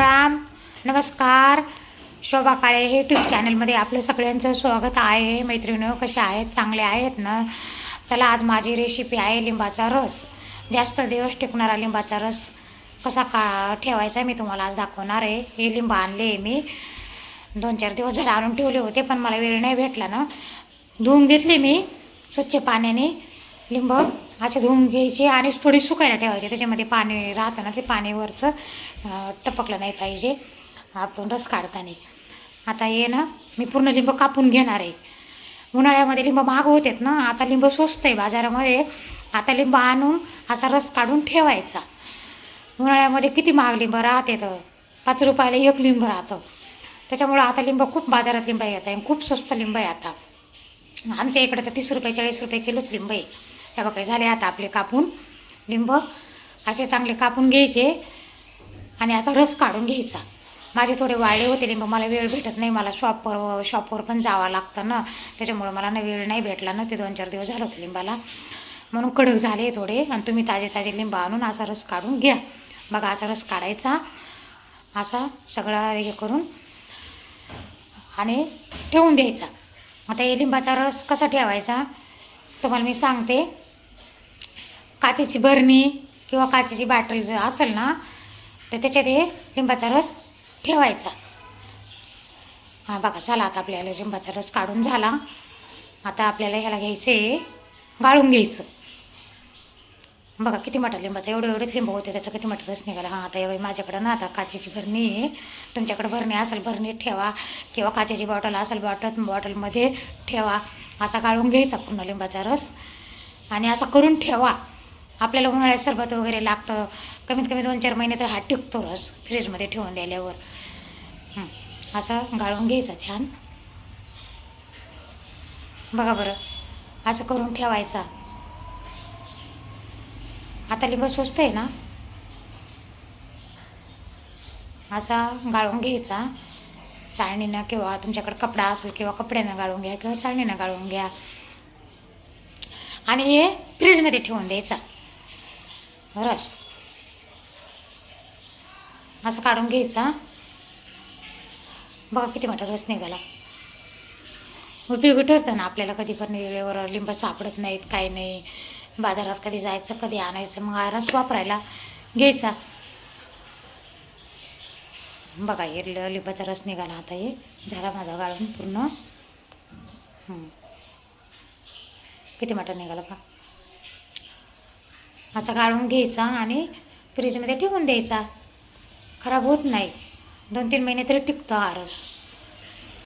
राम. नमस्कार. शोभा काळे हे यूट्यूब चॅनलमध्ये आपलं सगळ्यांचं स्वागत आहे. मैत्रिणी कशा आहेत? चांगले आहेत ना? चला आज माझी रेसिपी आहे लिंबाचा रस. जास्त दिवस टिकणारा लिंबाचा रस कसा का ठेवायचा मी तुम्हाला आज दाखवणार आहे. हे लिंब आणले आहे मी. दोन चार दिवस झाले आणून ठेवले होते पण मला वेळ नाही भेटला ना. धुवून घेतले मी स्वच्छ पाण्याने. लिंब असे धुवून घ्यायचे आणि थोडी सुकायला ठेवायचे. त्याच्यामध्ये पाणी राहतं ना ते पाणीवरचं टपकलं नाही पाहिजे. आपण रस काढताना. आता ये ना मी पूर्ण लिंब कापून घेणार आहे. उन्हाळ्यामध्ये लिंब महाग होतात ना आता लिंब स्वस्त आहे बाजारामध्ये. आता लिंब आणून असा रस काढून ठेवायचा. उन्हाळ्यामध्ये किती महाग लिंब राहते तर पाच रुपयाला एक लिंब राहतं. त्याच्यामुळं आता लिंब खूप बाजारात लिंब येत आहे खूप स्वस्त लिंब आहे आता. आमच्या इकडे तर तीस रुपये चाळीस रुपये किलोच लिंब आहे. हे बघा झाले आता आपले कापून. लिंब असे चांगले कापून घ्यायचे आणि असा रस काढून घ्यायचा. माझे थोडे वाळले होते लिंब मला वेळ भेटत नाही. मला शॉपवर शॉपवर पण जावं लागतं ना. त्याच्यामुळं मला ना वेळ नाही भेटला ना ते दोन चार दिवस झालं होतं लिंबाला. म्हणून कडक झाले थोडे आणि तुम्ही ताजे ताजे लिंब आणून असा रस काढून घ्या. बघा असा रस काढायचा. असा सगळा हे करून आणि ठेवून द्यायचा. आता हे लिंबाचा रस कसा ठेवायचा तुम्हाला मी सांगते. काचेची भरणी किंवा काचेची बाटल जर असेल ना तर त्याच्यात हे लिंबाचा रस ठेवायचा. हां बघा झाला आता आपल्याला लिंबाचा रस काढून झाला. आता आपल्याला ह्याला घ्यायचं आहे गाळून घ्यायचं. बघा किती मोठा लिंबाचा एवढं एवढेच लिंब होते त्याचा किती मोठा रस निघाला. हां आता यावेळी माझ्याकडं ना आता काचेची भरणी आहे. तुमच्याकडे भरणी असेल भरणीत ठेवा. किंवा काचेची बॉटल असेल बॉटल बॉटलमध्ये ठेवा. असा गाळून घ्यायचा पूर्ण लिंबाचा रस. आणि असा करून ठेवा. आपल्याला उन्हाळ्यात सरबत वगैरे लागतं. कमीत कमी दोन चार महिने तर हा टिकतो रस फ्रीजमध्ये ठेवून द्यायल्यावर असं गाळून घ्यायचा छान. बघा बरं असं करून ठेवायचा. आता लिंब स्वस्त आहे ना? असा गाळून घ्यायचा. चाळणीनं किंवा तुमच्याकडे कपडा असेल किंवा कपड्यानं गाळून घ्या किंवा चाळणीनं गाळून घ्या. आणि हे फ्रीजमध्ये ठेवून द्यायचा. रस. असं काढून घ्यायचा बघा किती मोठा रस निघाला. उपयोगी ठरतं ना आपल्याला कधी पण वेळेवर लिंब सापडत नाहीत काही नाही. बाजारात कधी जायचं कधी आणायचं मग हा रस वापरायला घ्यायचा. बघा हे लिंबाचा रस निघाला आता हे झाला माझा गाळून पूर्ण. किती मोठा निघाला का असा गाळून घ्यायचा आणि फ्रीजमध्ये ठेवून द्यायचा. खराब होत नाही. दोन तीन महिने तरी टिकतो हा रस